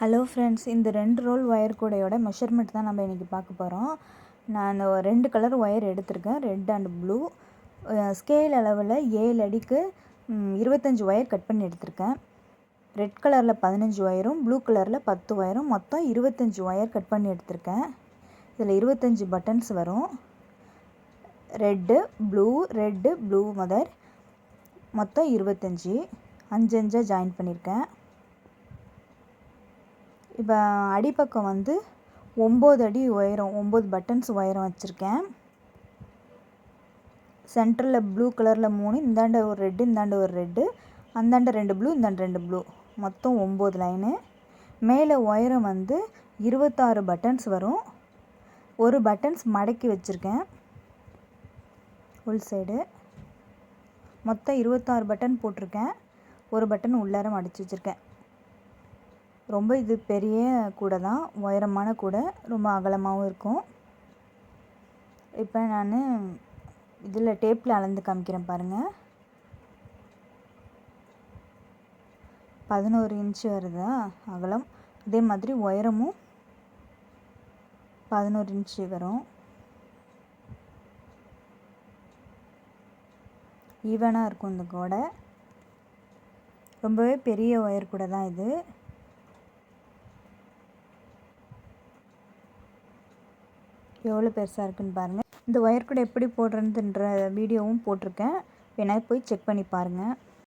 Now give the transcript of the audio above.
Hello friends இந்த ரெண்டு role wire கூடையோட measurement தான் நம்ம இன்றைக்கி பார்க்க போகிறோம் நான் ரெண்டு கலர் ஒயர் எடுத்திருக்கேன். ரெட் அண்ட் ப்ளூ ஸ்கேல் அளவில் ஏழு அடிக்கு இருபத்தஞ்சி ஒயர் கட் பண்ணி எடுத்திருக்கேன். ரெட் கலரில் பதினஞ்சு ஒயரும் ப்ளூ கலரில் பத்து ஒயரும் மொத்தம் இருபத்தஞ்சி ஒயர் கட் பண்ணி எடுத்திருக்கேன். இதில் இருபத்தஞ்சி பட்டன்ஸ் வரும். ரெட்டு ப்ளூ ரெட்டு ப்ளூ மதர் மொத்தம் இருபத்தஞ்சி. அஞ்சு அஞ்சாக ஜாயின் பண்ணியிருக்கேன் இப்போ அடிப்பக்கம் வந்து ஒம்பது அடி உயரம் ஒம்பது பட்டன்ஸ் உயரம் வச்சுருக்கேன். சென்டரில் ப்ளூ கலரில் மூணு இந்தாண்ட ஒரு ரெட்டு இந்தாண்ட ஒரு ரெட்டு அந்தாண்ட ரெண்டு ப்ளூ இந்தாண்ட ரெண்டு ப்ளூ மொத்தம் ஒம்பது லைனு மேலே உயரம் வந்து இருபத்தாறு பட்டன்ஸ் வரும். ஒரு பட்டன்ஸ் மடக்கி வச்சுருக்கேன். உள் சைடு மொத்தம் இருபத்தாறு பட்டன் போட்டிருக்கேன். ஒரு பட்டன் உள்ளார மடித்து வச்சுருக்கேன். ரொம்ப இது பெரிய கூடை தான். உயரமான கூடை ரொம்ப அகலமாகவும் இருக்கும். இப்போ நான் இதில் டேப்பில் அளந்து காமிக்கிறேன் பாருங்கள் பதினோரு இன்ச்சு வருதா? அகலம். அதே மாதிரி உயரமும் பதினோரு இன்ச்சு வரும். ஈவனாக இருக்கும் இந்த கூடை. ரொம்பவே பெரிய ஒயர் கூட தான் இது. எவ்வளோ பெருசாக இருக்குன்னு பாருங்கள் இந்த ஒயர் கூட எப்படி போடுறதுன்ற வீடியோவும் போட்டிருக்கேன். வேணால் போய் செக் பண்ணி பாருங்கள்